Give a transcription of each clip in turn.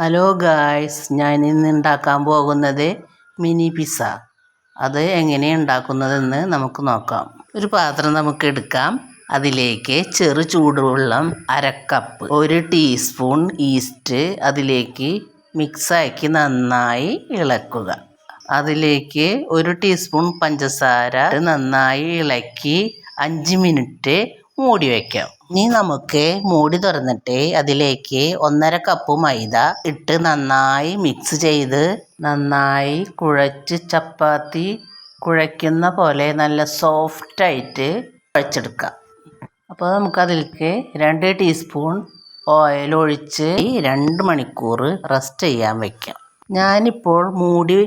Hello guys ഞാൻ ഇന്ന് ഉണ്ടാക്കാൻ പോകുന്നത് മിനി പിസ്സ. അത് എങ്ങനെ ഉണ്ടാക്കുന്നതെന്ന് നമുക്ക് നോക്കാം. ഒരു പാത്രം നമുക്ക് എടുക്കാം. അതിലേക്ക് ചെറു ചൂടുവെള്ളം അരക്കപ്പ് കപ്പ് ഒരു ടീസ്പൂൺ ഈസ്റ്റ് അതിലേക്ക് മിക്സാക്കി നന്നായി ഇളക്കുക. അതിലേക്ക് ഒരു ടീസ്പൂൺ പഞ്ചസാര നന്നായി ഇളക്കി അഞ്ച് മിനിറ്റ് മൂടി വയ്ക്കാം ഇനി നമുക്ക് മൂടി തുറന്നിട്ട് അതിലേക്ക് ഒന്നര കപ്പ് മൈദ ഇട്ട് നന്നായി മിക്സ് ചെയ്ത് നന്നായി കുഴച്ച് ചപ്പാത്തി കുഴയ്ക്കുന്ന പോലെ നല്ല സോഫ്റ്റായിട്ട് കുഴച്ചെടുക്കാം. അപ്പോൾ നമുക്കതിലേക്ക് രണ്ട് ടീസ്പൂൺ ഓയിൽ ഒഴിച്ച് രണ്ട് മണിക്കൂർ റെസ്റ്റ് ചെയ്യാൻ വയ്ക്കാം ഞാനിപ്പോൾ മൂടി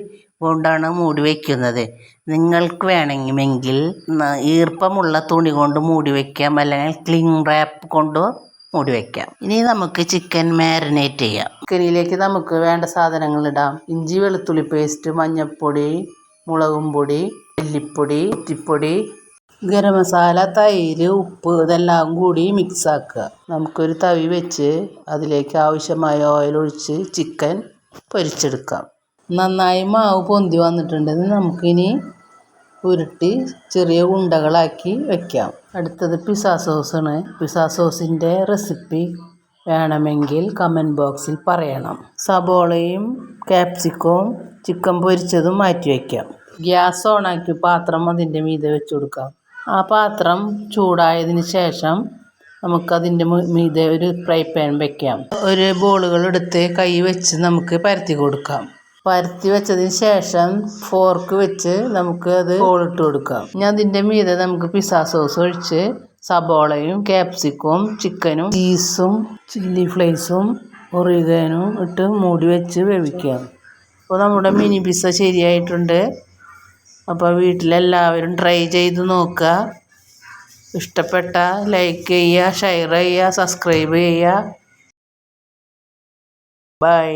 കൊണ്ടാണ് മൂടി വയ്ക്കുന്നത് നിങ്ങൾക്ക് വേണമെങ്കിൽ ഈർപ്പമുള്ള തുണി കൊണ്ട് മൂടി വയ്ക്കാം അല്ലെങ്കിൽ ക്ലിങ് റാപ്പ് കൊണ്ട് മൂടി വയ്ക്കാം ഇനി നമുക്ക് ചിക്കൻ മാരിനേറ്റ് ചെയ്യാം. ചിക്കനിലേക്ക് നമുക്ക് വേണ്ട സാധനങ്ങൾ ഇടാം. ഇഞ്ചി വെളുത്തുള്ളി പേസ്റ്റ് മഞ്ഞൾപ്പൊടി മുളകും പൊടി മല്ലിപ്പൊടി ഉത്തിപ്പൊടി ഗരം മസാല തൈര് ഉപ്പ് ഇതെല്ലാം കൂടി മിക്സ് ആക്കുക. നമുക്കൊരു തവി വെച്ച് അതിലേക്ക് ആവശ്യമായ ഓയിൽ ഒഴിച്ച് ചിക്കൻ പൊരിച്ചെടുക്കാം. നന്നായി മാവ് പൊന്തി വന്നിട്ടുണ്ട്. നമുക്കിനി ഉരുട്ടി ചെറിയ ഉണ്ടകളാക്കി വെക്കാം. അടുത്തത് പിസ സോസാണ്. പിസ സോസിന്റെ റെസിപ്പി വേണമെങ്കിൽ കമന്റ് ബോക്സിൽ പറയണം. സബോളയും ക്യാപ്സിക്കവും ചിക്കൻ പൊരിച്ചതും മാറ്റി വയ്ക്കാം ഗ്യാസ് ഓണാക്കി പാത്രം അതിന്റെ മീതെ വെച്ച് കൊടുക്കാം. ആ പാത്രം ചൂടായതിന് ശേഷം നമുക്കതിന്റെ മീതെ ഒരു ഫ്രൈ പാൻ വെക്കാം. ഒരു ബോളുകൾ എടുത്ത് കൈ വെച്ച് നമുക്ക് പരത്തി കൊടുക്കാം. പരത്തി വെച്ചതിന് ശേഷം ഫോർക്ക് വെച്ച് നമുക്ക് അത് ഹോളിട്ട് കൊടുക്കാം. ഇനി അതിന്റെ മീതെ നമുക്ക് പിസ്സ സോസ് ഒഴിച്ച് സബോളയും ക്യാപ്സിക്കവും ചിക്കനും ചീസും ചില്ലി ഫ്ലേക്സും ഒറിഗാനും ഇട്ട് മൂടി വെച്ച് വേവിക്കാം. അപ്പോൾ നമ്മുടെ മിനി പിസ്സ ശരിയായിട്ടുണ്ട്. അപ്പോൾ വീട്ടിലെല്ലാവരും ട്രൈ ചെയ്ത് നോക്കുക. ഇഷ്ടപ്പെട്ട ലൈക്ക് ചെയ്യുക ഷെയർ ചെയ്യുക സബ്സ്ക്രൈബ് ചെയ്യുക. ബൈ